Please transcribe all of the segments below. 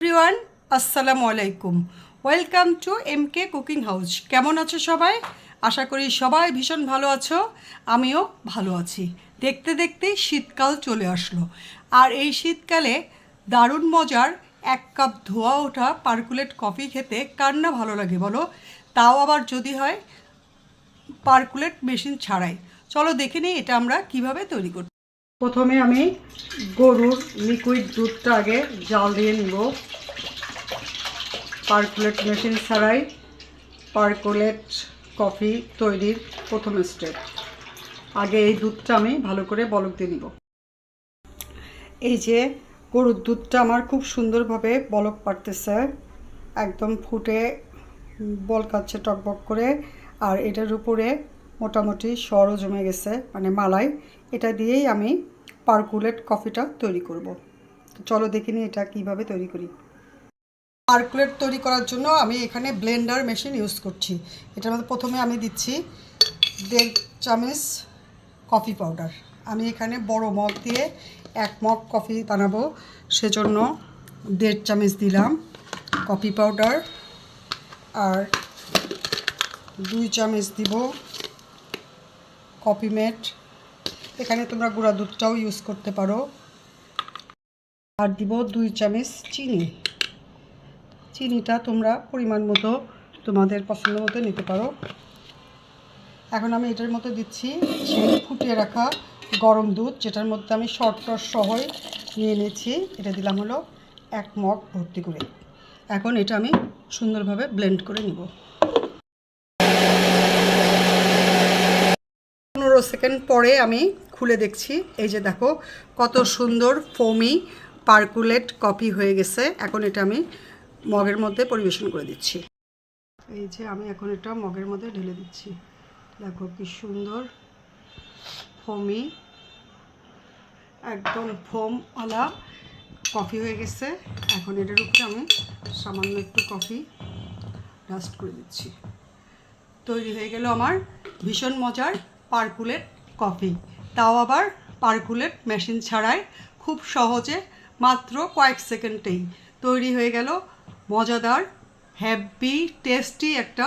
Everyone, আসসালামু আলাইকুম। Welcome to M K cooking house. কেমন আছো সবাই? আশা করি সবাই ভীষণ ভালো আছো, আমিও ভালো আছি। দেখতে দেখতে শীতকাল চলে আসলো। আর এই শীতকালে দারুণ মজার এক কাপ ধোয়া ওঠা পার্কুলেট কফি খেতে কার না ভালো লাগে বলো? তাও আবার যদি হয়, পার্কুলেট মেশিন ছাড়াই। চলো দেখে নিই এটা আমরা কীভাবে তৈরি করতে প্রথমে আমি গরুর লিকুইড দুধটা আগে জাল দিয়ে নিব। পার্কুলেট মেশিন ছাড়াই পার্কুলেট কফি তৈরির প্রথম স্টেপ আগে এই দুধটা আমি ভালো করে বলক দিয়ে নিব। এই যে গরুর দুধটা আমার খুব সুন্দরভাবে বলক পারতেছে একদম ফুটে বলকাচ্ছে টকবক করে, আর এটার উপরে মোটামুটি সরও জমে গেছে মানে মালাই। এটা দিয়েই আমি পার্কুলেট কফিটা তৈরি করব। চলো দেখে নিই এটা কীভাবে তৈরি করি। পার্কুলেট তৈরি করার জন্য আমি এখানে ব্লেন্ডার মেশিন ইউজ করছি। এটার মধ্যে প্রথমে আমি দিচ্ছি দেড় চামচ কফি পাউডার। আমি এখানে বড় মগ দিয়ে এক মগ কফি বানাবো, সেজন্য দেড় চামচ দিলাম কফি পাউডার। আর দুই চামচ দিব কফি মেট এখানে তোমরা গুঁড়া দুধটাও ইউজ করতে পারো। আর দিব দুই চামচ চিনি। চিনিটা তোমরা পরিমাণ মতো তোমাদের পছন্দ মতো নিতে পারো। এখন আমি এটার মতো দিচ্ছি ফুটিয়ে রাখা গরম দুধ, যেটার মধ্যে আমি শর্ট সহই নিয়ে নিয়েছি। এটা দিলাম হলো এক মগ ভর্তি করে। এখন এটা আমি সুন্দরভাবে ব্লেন্ড করে নিব। পনেরো সেকেন্ড পরে আমি খুলে দেখছি। এই যে দেখো, কত সুন্দর ফোমি পার্কুলেট কফি হয়ে গেছে। এখন এটা আমি মগের মধ্যে পরিবেশন করে দিচ্ছি। এই যে আমি এখন এটা মগের মধ্যে ঢেলে দিচ্ছি। দেখো কি সুন্দর ফোমি একদম ফোমওয়ালা কফি হয়ে গেছে। এখন এটার উপরে আমি সামান্য একটু কফি ডাস্ট করে দিচ্ছি। তৈরি হয়ে গেল আমার ভীষণ মজার পার্কুলেট কফি। তাও আবার পার্কুলেট মেশিন ছাড়াই খুব সহজে মাত্র কয়েক সেকেন্ডেই তৈরি হয়ে গেল মজাদার হ্যাপি টেস্টি একটা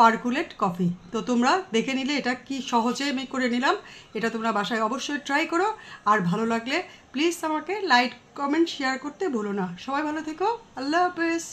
পার্কুলেট কফি। তো তোমরা দেখে নিলে এটা কি সহজে আমি করে নিলাম, এটা তোমরা বাসায় অবশ্যই ট্রাই করো। আর ভালো লাগলে প্লিজ আমাকে লাইক কমেন্ট শেয়ার করতে ভুলো না। সবাই ভালো থেকো, আল্লাহ হাফেজ।